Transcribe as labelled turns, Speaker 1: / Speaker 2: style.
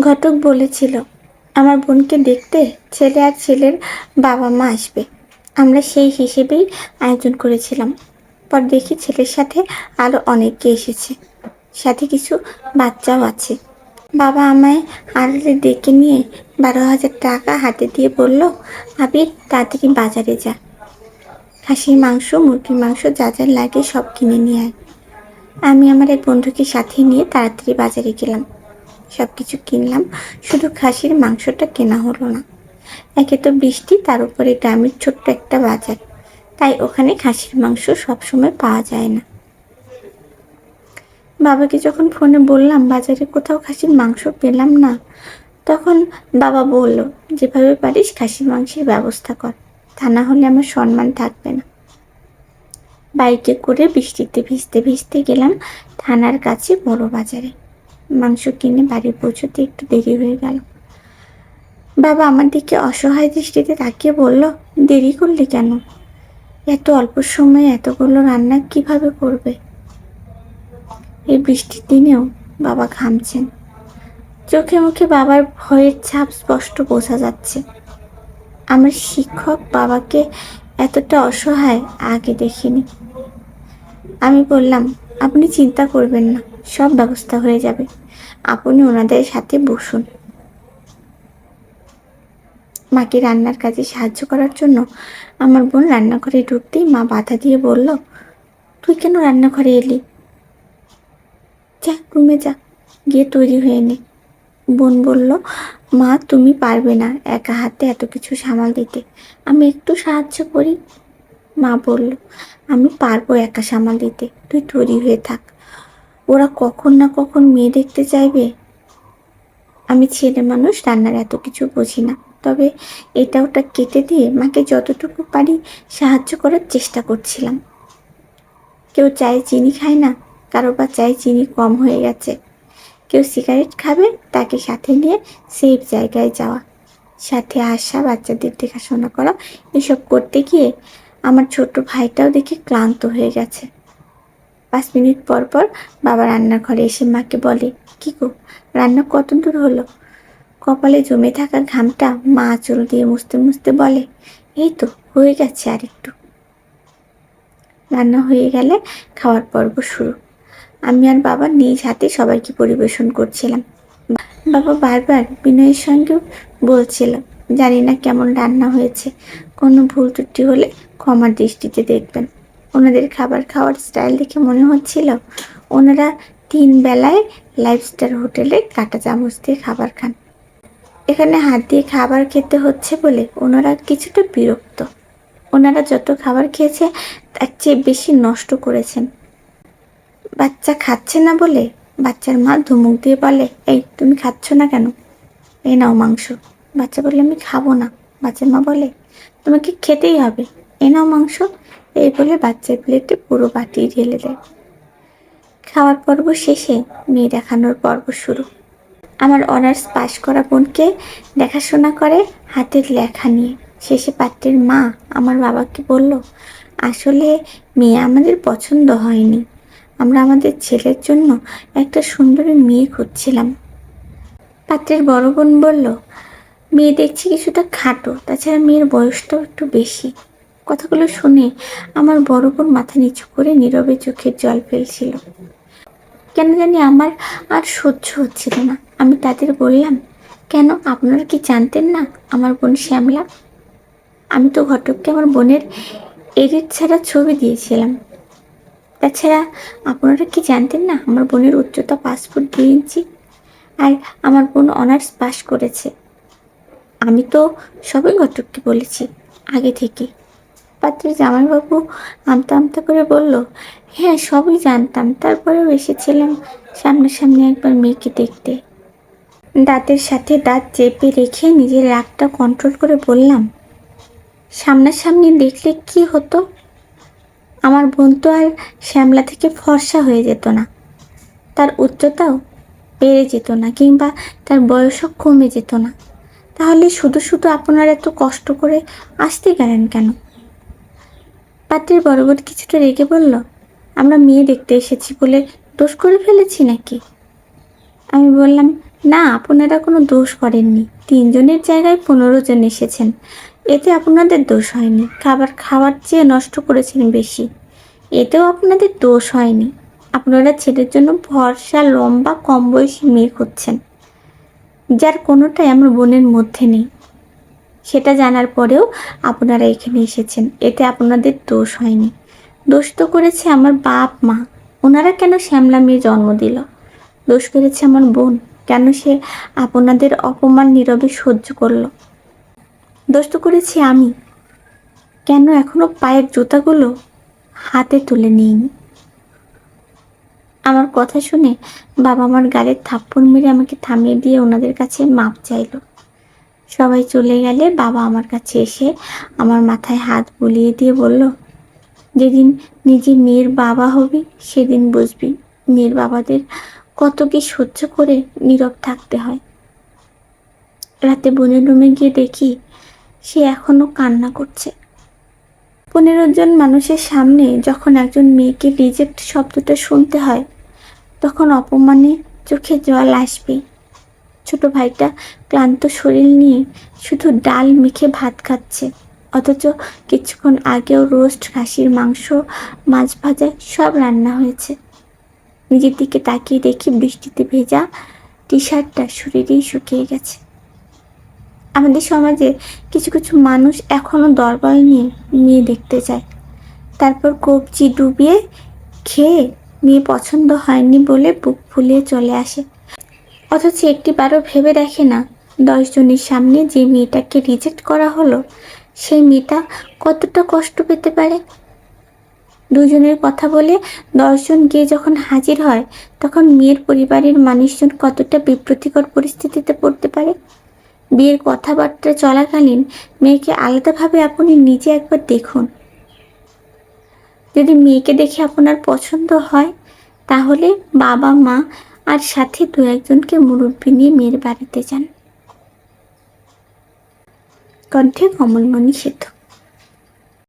Speaker 1: ঘটক বলেছিল, আমার বোনকে দেখতে ছেলে আর ছেলের বাবা মা আসবে। আমরা সেই হিসেবেই আয়োজন করেছিলাম। পর দেখি ছেলের সাথে আরও অনেকে এসেছে। সাথে কিছু বাচ্চাও আছে। বাবা আমায় আড়ালে ডেকে নিয়ে বারো হাজার টাকা হাতে দিয়ে বলল, আবির, তাড়াতাড়ি বাজারে যা। খাসির মাংস, মুরগির মাংস, যা যা লাগে সব কিনে নিয়ে আয়। আমি আমার এক বন্ধুকে সাথে নিয়ে তাড়াতাড়ি বাজারে গেলাম। সব কিছু কিনলাম। শুধু খাসির মাংসটা কেনা হলো না। একে তো বৃষ্টি, তার উপরে গ্রামের ছোট্ট একটা বাজার। তাই ওখানে খাসির মাংস সবসময় পাওয়া যায় না। বাবাকে যখন ফোনে বললাম, বাজারে কোথাও খাসির মাংস পেলাম না, তখন বাবা বলল, যেভাবে পারিস খাসির মাংসের ব্যবস্থা কর। তা না হলে আমার সম্মান থাকবে না। বাইকে করে বৃষ্টিতে ভিজতে ভিজতে গেলাম থানার কাছে বড় বাজারে। মাংস কিনে বাড়ি পৌঁছতে একটু দেরি হয়ে গেল। বাবা আমার দিকে অসহায় দৃষ্টিতে তাকিয়ে বলল, দেরি করলি কেন? এত অল্প সময়ে এতগুলো রান্না কীভাবে করবে? এই বৃষ্টির দিনেও বাবা ঘামছেন। চোখে মুখে বাবার ভয়ের ছাপ স্পষ্ট বোঝা যাচ্ছে। আমার শিক্ষক বাবাকে এতটা অসহায় আগে দেখিনি। আমি বললাম, আপনি চিন্তা করবেন না, সব ব্যবস্থা হয়ে যাবে। আপনি ওনাদের সাথে বসুন। মাকে রান্নার কাজে সাহায্য করার জন্য আমার বোন রান্নাঘরে ঢুকতেই মা বাধা দিয়ে বলল, তুই কেন রান্নাঘরে এলি? যা, রুমে যা, গিয়ে তৈরি হয়ে নে। বোন বলল, মা, তুমি পারবে না একা হাতে এত কিছু সামাল দিতে। আমি একটু সাহায্য করি। মা বলল, আমি পারব একা সামাল দিতে। তুই তৈরি হয়ে থাক। ওরা কখন না কখন মেয়ে দেখতে চাইবে? আমি ছেলে মানুষ, রান্নার এত কিছু বুঝি না। তবে এটা ওটা কেটে দিয়ে মাকে যতটুকু পারি সাহায্য করার চেষ্টা করছিলাম। কেউ চায়ে চিনি খায় না, কারও বা চায়ে চিনি কম হয়ে গেছে। কেউ সিগারেট খাবে, তাকে সাথে নিয়ে সেফ জায়গায় যাওয়া। সাথে আসা, বাচ্চাদের দেখাশোনা করা, এসব করতে গিয়ে আমার ছোট ভাইটাও দেখে ক্লান্ত হয়ে গেছে। পাঁচ মিনিট পর পর বাবা রান্নাঘরে এসে মাকে বলে, কি গো, রান্না কত দূর হলো? কপালে জমে থাকা ঘামটা মা আঁচল দিয়ে মুছতে মুছতে বলে, এই তো, হয়ে গেছে আর একটু রান্না হয়ে গেলে খাওয়ার পর্ব শুরু। আমি আর বাবা নিজ হাতে সবাইকে পরিবেশন করছিলাম। বাবা বারবার বিনয়ের সঙ্গে বলছিল, জানি না কেমন রান্না হয়েছে, কোনো ভুল ত্রুটি হলে ক্ষমার দৃষ্টিতে দেখবেন। ওনাদের খাবার খাওয়ার স্টাইল দেখে মনে হচ্ছিল ওনারা তিন বেলায় লাইফস্টার হোটেলে কাটা চামচ দিয়ে খাবার খান। এখানে হাত দিয়ে খাবার খেতে হচ্ছে বলে ওনারা কিছুটা বিরক্ত। ওনারা যত খাবার খেয়েছে, তার চেয়ে বেশি নষ্ট করেছেন। বাচ্চা খাচ্ছে না বলে বাচ্চার মা ধুমুক দিয়ে বলে, এই, তুমি খাচ্ছ না কেন? এই নাও মাংস। বাচ্চা বলে আমি খাব না। বাচ্চার মা বলে, তোমাকে খেতেই হবে। এ নাও মাংস। এই বলে বাচ্চার প্লেটে পুরো বাটি ঢেলে দেয়। খাওয়ার পর্ব শেষে মেয়ে দেখানোর পর্ব শুরু। আমার অনার্স পাশ করা বোনকে দেখাশোনা করে হাতের লেখা নিয়ে। শেষে পাত্রের মা আমার বাবাকে বলল, আসলে মেয়ে আমাদের পছন্দ হয়নি। আমরা আমাদের ছেলের জন্য একটা সুন্দরী মেয়ে খুঁজছিলাম। পাত্রের বড় বোন বলল, মেয়ে দেখছি কিছুটা খাটো, তাছাড়া মেয়ের বয়সটাও একটু বেশি। কথাগুলো শুনে আমার বড় বোন মাথা নিচু করে নীরবে চোখের জল ফেলছিল। কেন জানি আমার আর সহ্য হচ্ছিল না। আমি তাদের বললাম, কেন আপনারা কি জানতেন না আমার বোন শ্যামলা? আমি তো ঘটককে আমার বোনের এডিট ছাড়া ছবি দিয়েছিলাম। তাছাড়া আপনারা কি জানতেন না আমার বোনের উচ্চতা পাঁচ ফুট দুই ইঞ্চি আর আমার বোন অনার্স পাস করেছে? আমি তো সবই ঘটককে বলেছি, আগে থেকে। পাত্রের জামাইবাবু আমতা আমতা করে বলল হ্যাঁ সবই জানতাম। তারপরেও এসেছিলাম সামনাসামনি একবার মেয়েকে দেখতে। দাঁতের সাথে দাঁত চেপে রেখে নিজের রাগটা কন্ট্রোল করে বললাম, সামনাসামনি দেখলে কি হতো? আমার বোন তো আর শ্যামলা থেকে ফর্সা হয়ে যেত না। তার উচ্চতাও বেড়ে যেত না কিংবা তার বয়সও কমে যেত না। তাহলে শুধু শুধু আপনারা এত কষ্ট করে আসতে গেলেন কেন? পাত্রের বড় বোন কিছুটা রেগে বলল, আমরা মেয়ে দেখতে এসেছি বলে দোষ করে ফেলেছি নাকি? আমি বললাম, না, আপনারা কোনো দোষ করেননি। তিনজনের জায়গায় পনেরো জন এসেছেন। এতে আপনাদের দোষ হয়নি। খাবার, খাওয়ার চেয়ে নষ্ট করেছেন বেশি। এতেও আপনাদের দোষ হয়নি। আপনারা ছেলের জন্য ভরসা, লম্বা, কম বয়সী মেয়ে খুঁজছেন। যার কোনোটাই আমার বোনের মধ্যে নেই। সেটা জানার পরেও আপনারা এখানে এসেছেন। এতে আপনাদের দোষ হয়নি। দোষ তো করেছে আমার বাপ মা। ওনারা কেন শ্যামলা মেয়ে জন্ম দিল? দোষ করেছে আমার বোন। কেন সে আপনাদের অপমান নীরবে সহ্য করল? দোষ তো করেছি আমি। কেন এখনও পায়ের জুতাগুলো হাতে তুলে নিইনি? আমার কথা শুনে বাবা আমার গালের থাপ্পড় মেরে আমাকে থামিয়ে দিয়ে ওনাদের কাছে মাপ চাইলো। সবাই চলে গেলে বাবা আমার কাছে এসে আমার মাথায় হাত বুলিয়ে দিয়ে বলল, যেদিন নিজে মেয়ের বাবা হবি, সেদিন বুঝবি মেয়ের বাবাদের কত কি সহ্য করে নীরব থাকতে হয়। রাতে বোনের রুমে গিয়ে দেখি সে এখনও কান্না করছে। পনেরো জন মানুষের সামনে যখন একজন মেয়েকে রিজেক্ট শব্দটা শুনতে হয়, তখন অপমানে চোখে জল আসবেই। ছোট ভাইটা ক্লান্ত শরীর নিয়ে শুধু ডাল মেখে ভাত খাচ্ছে। অথচ কিছুক্ষণ আগেও রোস্ট, খাসির মাংস, মাছ ভাজা সব রান্না হয়েছে। নিজের দিকে তাকিয়ে দেখি বৃষ্টিতে ভেজা টি শার্টটা শরীরেই শুকিয়ে গেছে। আমাদের সমাজে কিছু কিছু মানুষ এখনও দরবার নিয়ে মেয়ে দেখতে যায়। তারপর কবজি ডুবিয়ে খেয়ে মেয়ে পছন্দ হয়নি বলে বুক ফুলিয়ে চলে আসে। অথচ একটি বারও ভেবে দেখে না দশজনের সামনে যে মেয়েটাকে রিজেক্ট করা হলো, সেই মেয়েটা কতটা কষ্ট পেতে পারে? দুজনের কথা বলে দশজন গিয়ে যখন হাজির হয়, তখন মেয়ের পরিবারের মানুষজন কতটা বিব্রতিকর পরিস্থিতিতে পড়তে পারে? বিয়ের কথাবার্তা চলাকালীন মেয়েকে আলাদাভাবে আপনি নিজে একবার দেখুন। যদি মেয়েকে দেখে আপনার পছন্দ হয়, তাহলে বাবা মা আর সাথে দু একজনকে মুরব্বী নিয়ে মেয়ের বাড়িতে যান। কণ্ঠে কমলমণি সেতু